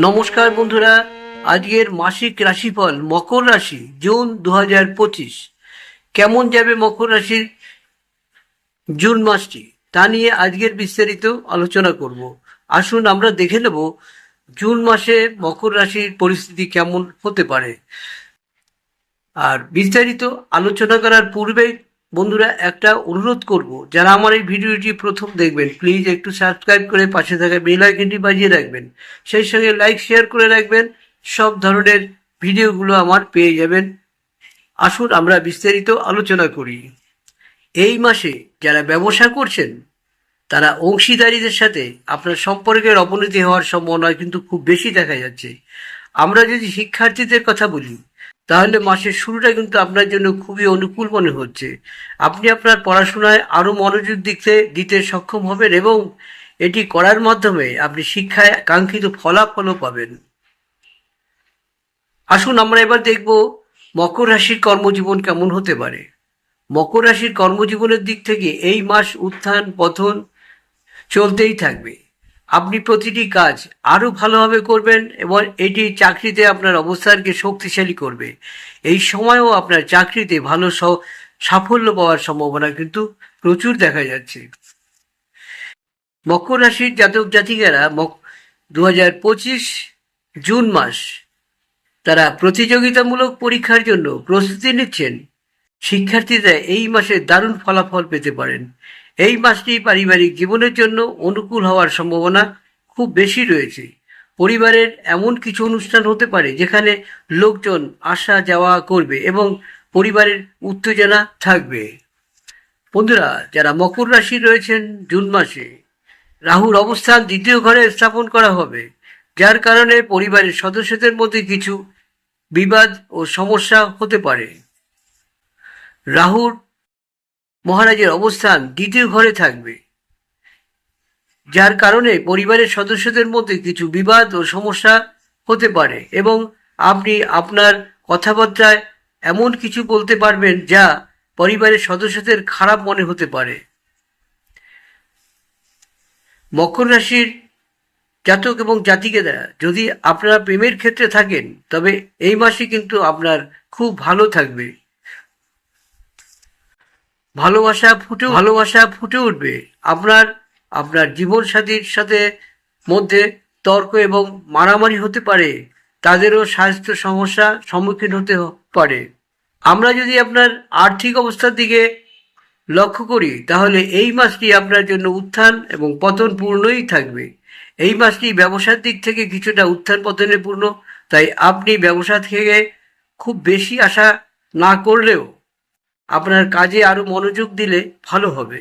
নমস্কার বন্ধুরা, আজকের মাসিক রাশিফল মকর রাশি, জুন দু পঁচিশ। কেমন যাবে মকর রাশির জুন মাসটি? তা নিয়ে আজকের বিস্তারিত আলোচনা করব। আসুন আমরা দেখে নেব জুন মাসে মকর রাশির পরিস্থিতি কেমন হতে পারে। আর বিস্তারিত আলোচনা করার পূর্বে বন্ধুরা, একটা অনুরোধ করব, যারা আমার এই ভিডিওটি প্রথম দেখবেন প্লিজ একটু সাবস্ক্রাইব করে পাশে থাকা বেল আইকনটি বাজিয়ে রাখবেন। সেই সঙ্গে লাইক শেয়ার করে রাখবেন, সব ধরনের ভিডিওগুলো আমার পেয়ে যাবেন। আসুন, আমরা বিস্তারিত আলোচনা করি। এই মাসে যারা ব্যবসা করছেন, তারা অংশীদারিদের সাথে আপনার সম্পর্কের অবনতি হওয়ার সম্ভাবনা কিন্তু খুব বেশি দেখা যাচ্ছে। আমরা যদি শিক্ষার্থীদের কথা বলি তাহলে মাসের শুরুটা কিন্তু আপনার জন্য খুবই অনুকূল মনে হচ্ছে। আপনি আপনার পড়াশোনায় আরও মনোযোগ দিতে দিতে সক্ষম হবেন এবং এটি করার মাধ্যমে আপনি শিক্ষায় কাঙ্ক্ষিত ফলাফলও পাবেন। আসুন আমরা এবার দেখব মকর রাশির কর্মজীবন কেমন হতে পারে। মকর রাশির কর্মজীবনের দিক থেকে এই মাস উত্থান, পতন চলতেই থাকবে। আপনি প্রতিটি কাজ আরও ভালোভাবে করবেন এবং এটি চাকরিতে আপনার অবস্থানকে শক্তিশালী করবে। এই সময়ও আপনার চাকরিতে ভালো সাফল্য পাওয়ার সম্ভাবনা কিন্তু প্রচুর দেখা যাচ্ছে। মকর রাশির জাতক জাতিকারা মক দু হাজার পঁচিশ জুন মাস তারা প্রতিযোগিতামূলক পরীক্ষার জন্য প্রস্তুতি নিচ্ছেন। শিক্ষার্থীরা এই মাসে দারুণ ফলাফল পেতে পারেন। এই মাসটি পারিবারিক জীবনের জন্য অনুকূল হওয়ার সম্ভাবনা খুব বেশি রয়েছে। পরিবারের এমন কিছু অনুষ্ঠান হতে পারে যেখানে লোকজন আসা যাওয়া করবে এবং পরিবারের উত্তেজনা থাকবে। বন্ধুরা, যারা মকর রাশি রয়েছেন জুন মাসে, রাহুর অবস্থান দ্বিতীয় ঘরে স্থাপন করা হবে, যার কারণে পরিবারের সদস্যদের মধ্যে কিছু বিবাদ ও সমস্যা হতে পারে। রাহুর মহারাজের অবস্থান দ্বিতীয় ঘরে থাকবে। যার কারণে পরিবারের সদস্যদের মধ্যে কিছু বিবাদ ও সমস্যা হতে পারে এবং আপনি আপনার কথাবার্তায় এমন কিছু বলতে পারবেন যা পরিবারের সদস্যদের খারাপ মনে হতে পারে। মকর রাশির জাতক এবং জাতিকেরা যদি আপনারা প্রেমের ক্ষেত্রে থাকেন, তবে এই মাসে কিন্তু আপনার খুব ভালো থাকবে। ভালোবাসা ফুটে ভালোবাসা ফুটে উঠবে। আপনার আপনার জীবন সাথীর সাথে মধ্যে তর্ক এবং মারামারি হতে পারে। তাদেরও স্বাস্থ্য সমস্যা সম্মুখীন হতে পারে। আমরা যদি আপনার আর্থিক অবস্থার দিকে লক্ষ্য করি, তাহলে এই মাসটি আপনার জন্য উত্থান এবং পতন পূর্ণই থাকবে। এই মাসটি ব্যবসার দিক থেকে কিছুটা উত্থান পতনে পূর্ণ, তাই আপনি ব্যবসা থেকে খুব বেশি আশা না করলেও আপনার কাজে আরও মনোযোগ দিলে ভালো হবে।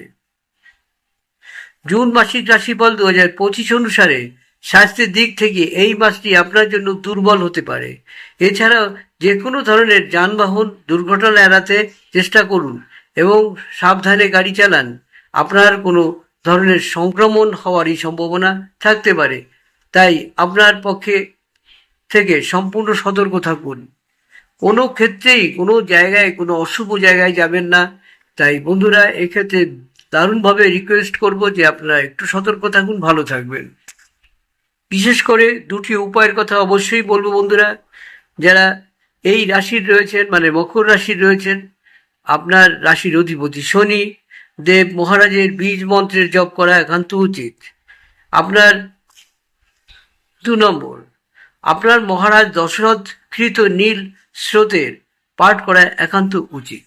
জুন মাসিক রাশিফল দু হাজার পঁচিশ অনুসারে স্বাস্থ্যের দিক থেকে এই মাসটি আপনার জন্য দুর্বল হতে পারে। এছাড়াও যে কোনো ধরনের যানবাহন দুর্ঘটনা এড়াতে চেষ্টা করুন এবং সাবধানে গাড়ি চালান। আপনার কোনো ধরনের সংক্রমণ হওয়ারই সম্ভাবনা থাকতে পারে। তাই আপনার পক্ষে থেকে সম্পূর্ণ সতর্ক থাকুন। কোনো ক্ষেত্রেই, কোনো জায়গায়, কোনো অশুভ জায়গায় যাবেন না। তাই বন্ধুরা, এক্ষেত্রে দারুণভাবে রিকোয়েস্ট করব যে আপনারা একটু সতর্ক থাকুন, ভালো থাকবেন। বিশেষ করে দুটি উপায়ের কথা অবশ্যই বলব বন্ধুরা। যারা এই রাশির রয়েছেন মানে মকর রাশির রয়েছেন, আপনার রাশির অধিপতি শনি, দেব মহারাজের বীজ মন্ত্রের জপ করা একান্ত উচিত। আপনার দু নম্বর, আপনার মহারাজ দশরথ কৃত নীল স্রোতের পাঠ করা একান্ত উচিত।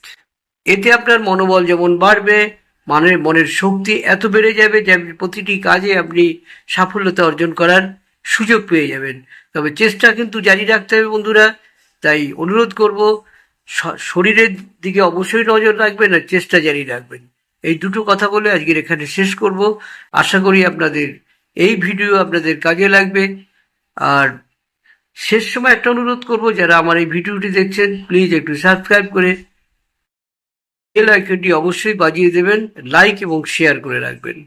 এতে আপনার মনোবল যেমন বাড়বে, মানের, মনের শক্তি এত বেড়ে যাবে যে প্রতিটি কাজে আপনি সাফল্যতা অর্জন করার সুযোগ পেয়ে যাবেন। তবে চেষ্টা কিন্তু জারি রাখতে হবে বন্ধুরা। তাই অনুরোধ করব শরীরের দিকে অবশ্যই নজর রাখবেন আর চেষ্টা জারি রাখবেন। এই দুটো কথা বলে আজকের এখানে শেষ করব। আশা করি আপনাদের এই ভিডিও আপনাদের কাজে লাগবে। আর শেষ সময় একটা অনুরোধ করব, যারা আমার এই ভিডিওটি দেখছেন প্লিজ একটু সাবস্ক্রাইব করে বেল আইকনটি অবশ্যই বাজিয়ে দেবেন লাইক এবং শেয়ার করে রাখবেন।